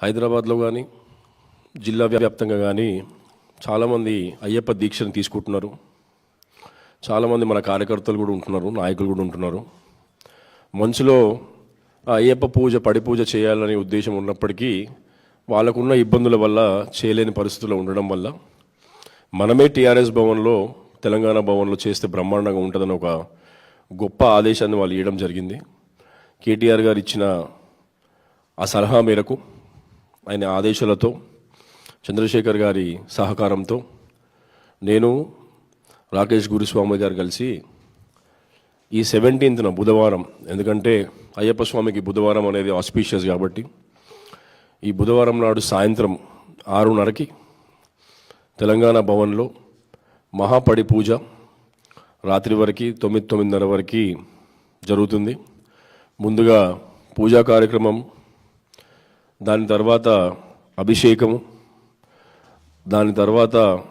హైదరాబాద్లో కానీ జిల్లా వ్యాప్తంగా కానీ చాలామంది అయ్యప్ప దీక్షను తీసుకుంటున్నారు. చాలామంది మన కార్యకర్తలు కూడా ఉంటున్నారు నాయకులు కూడా ఉంటున్నారు. మంచులో ఆ అయ్యప్ప పూజ పడి పూజ చేయాలనే ఉద్దేశం ఉన్నప్పటికీ వాళ్ళకున్న ఇబ్బందుల వల్ల చేయలేని పరిస్థితుల్లో ఉండడం వల్ల మనమే టీఆర్ఎస్ భవన్లో తెలంగాణ భవన్లో చేస్తే బ్రహ్మాండంగా ఉంటుందని ఒక గొప్ప ఆదేశాన్ని వాళ్ళు ఇవ్వడం జరిగింది. కేటీఆర్ గారు ఇచ్చిన ఆ సలహా మేరకు ఆయన ఆదేశాలతో చంద్రశేఖర్ గారి సహకారంతో నేను రాకేష్ గురుస్వామి గారు కలిసి ఈ సెవెంటీన్త్న బుధవారం ఎందుకంటే అయ్యప్ప స్వామికి బుధవారం అనేది ఆస్పీషియస్ కాబట్టి ఈ బుధవారం నాడు సాయంత్రం ఆరున్నరకి తెలంగాణ భవన్లో మహాపడి పూజ రాత్రి వరకు తొమ్మిది తొమ్మిదిన్నర వరకు జరుగుతుంది. ముందుగా పూజా కార్యక్రమం దాని తర్వాత అభిషేకము దాని తర్వాత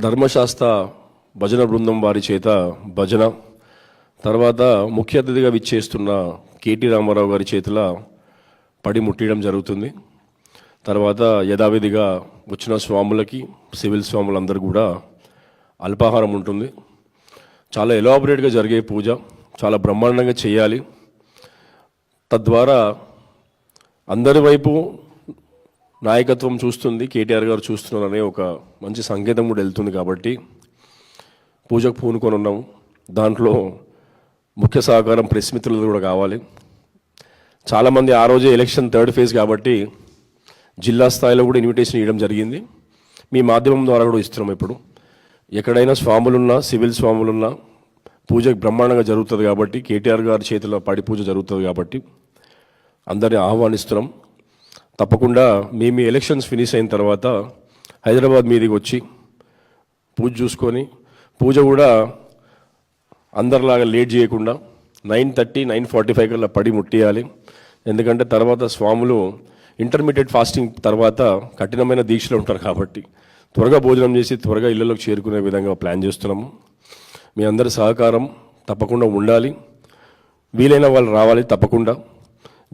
ధర్మశాస్త్ర భజన బృందం వారి చేత భజన తర్వాత ముఖ్య అతిథిగా విచ్చేస్తున్న కేటీ రామారావు గారి చేతుల పడి ముట్టియడం జరుగుతుంది. తర్వాత యథావిధిగా వచ్చిన స్వాములకి సివిల్ స్వాములందరూ కూడా అల్పాహారం ఉంటుంది. చాలా ఎలాబరేట్గా జరిగే పూజ చాలా బ్రహ్మాండంగా చేయాలి. తద్వారా అందరి వైపు నాయకత్వం చూస్తుంది కేటీఆర్ గారు చూస్తున్నారనే ఒక మంచి సంకేతం కూడా వెళ్తుంది కాబట్టి పూజకు పూనుకొని ఉన్నాం. దాంట్లో ముఖ్య సహకారం ప్రెస్ మిత్రులు కూడా కావాలి. చాలామంది ఆ రోజే ఎలక్షన్ థర్డ్ ఫేజ్ కాబట్టి జిల్లా స్థాయిలో కూడా ఇన్విటేషన్ ఇవ్వడం జరిగింది. మీ మాధ్యమం ద్వారా కూడా ఇస్తున్నాం ఇప్పుడు. ఎక్కడైనా స్వాములున్నా సివిల్ స్వాములున్నా పూజ బ్రహ్మాండంగా జరుగుతుంది కాబట్టి కేటీఆర్ గారి చేతిలో పడి పూజ జరుగుతుంది కాబట్టి అందరిని ఆహ్వానిస్తున్నాం. తప్పకుండా మీ మీ ఎలక్షన్స్ ఫినిష్ అయిన తర్వాత హైదరాబాద్ మీదకి వచ్చి పూజ చూసుకొని పూజ కూడా అందరిలాగా లేట్ చేయకుండా nine thirty nine forty five కల్లా పడి ముట్టేయాలి. ఎందుకంటే తర్వాత స్వాములు ఇంటర్మీడియట్ ఫాస్టింగ్ తర్వాత కఠినమైన దీక్షలు ఉంటారు కాబట్టి త్వరగా భోజనం చేసి త్వరగా ఇళ్ళలోకి చేరుకునే విధంగా ప్లాన్ చేస్తున్నాము. మీ అందరి సహకారం తప్పకుండా ఉండాలి. వీలైన వాళ్ళు రావాలి తప్పకుండా.